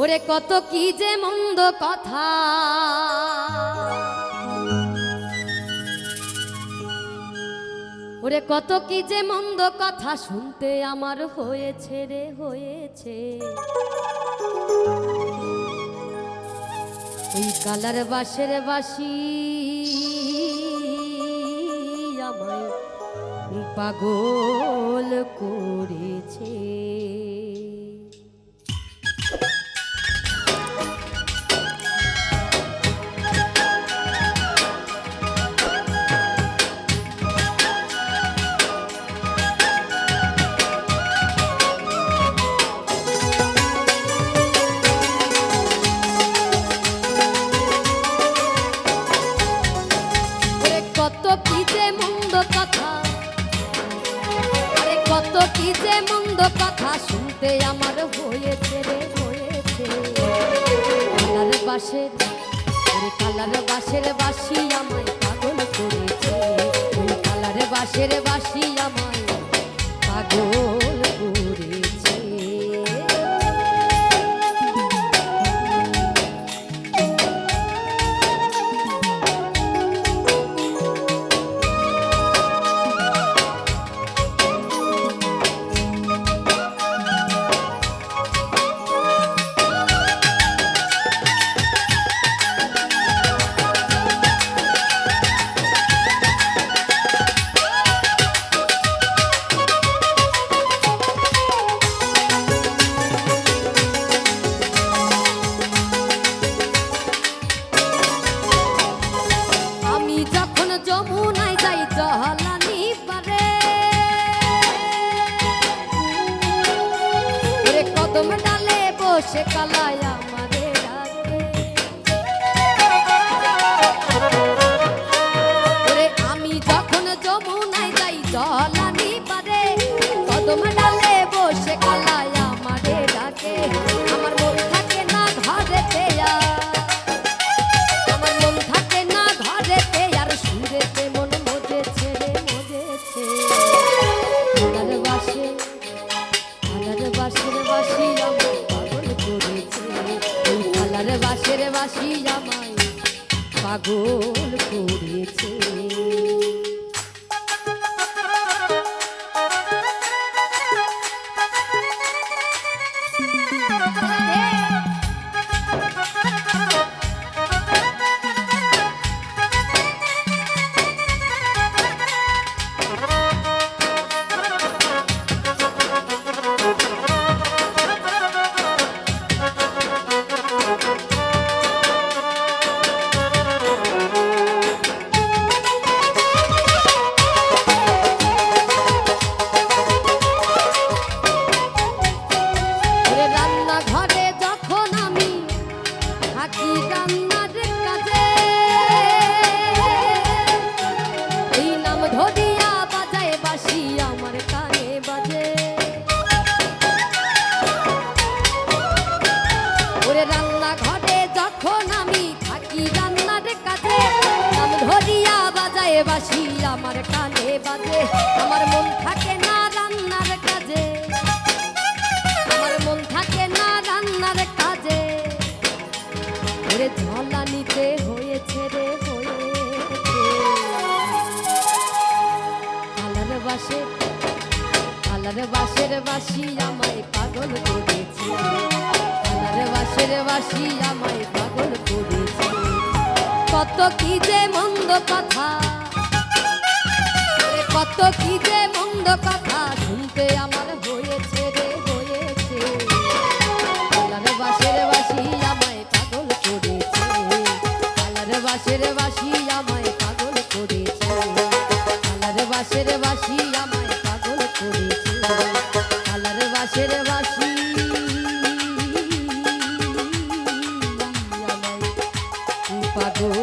ওরে কত কি যে মন্দ কথা। ওরে কত কি যে মন্দ কথা শুনতে আমার হয়েছে রে, হয়েছে। ওই কালার বাসের বাসি আমায় পাগল করেছে। মন্দ কথা? কত মন্দ কথা শুনতে হয়েছে রে কালার বাসি আমায় পাগল করেছে। কালার বাসের বাসি আমায় বসে কালায় আমারে আমি যখন যমুনায় যাই জহলানি পারে কদম ডালে বাসের বাসি জামাই পাগল করেছে। আমার কানে বাজে, আমার মন থাকে না রান্নার কাজে। আমার মন থাকে না রান্নার কাজে। ওরে ঝলা নিতে হয়েছে রে, হয়েছে। কালার বাসে কালার বাসের বাসি আমায় পাগল করেছে। কালার বাসের বাসি আমায় পাগল করেছে। কত কি যে মন্দ কথা তো কি যে মন্দ কথা শুনতে আমার হয়েছে রে, হয়েছে। আলার বাসের বাসি আমায় পাগল করেছে। আলার বাসের বাসি আমায় পাগল করেছে। আলার বাসের বাসি আমায় পাগল করেছে। আলার বাসের বাসি পাগল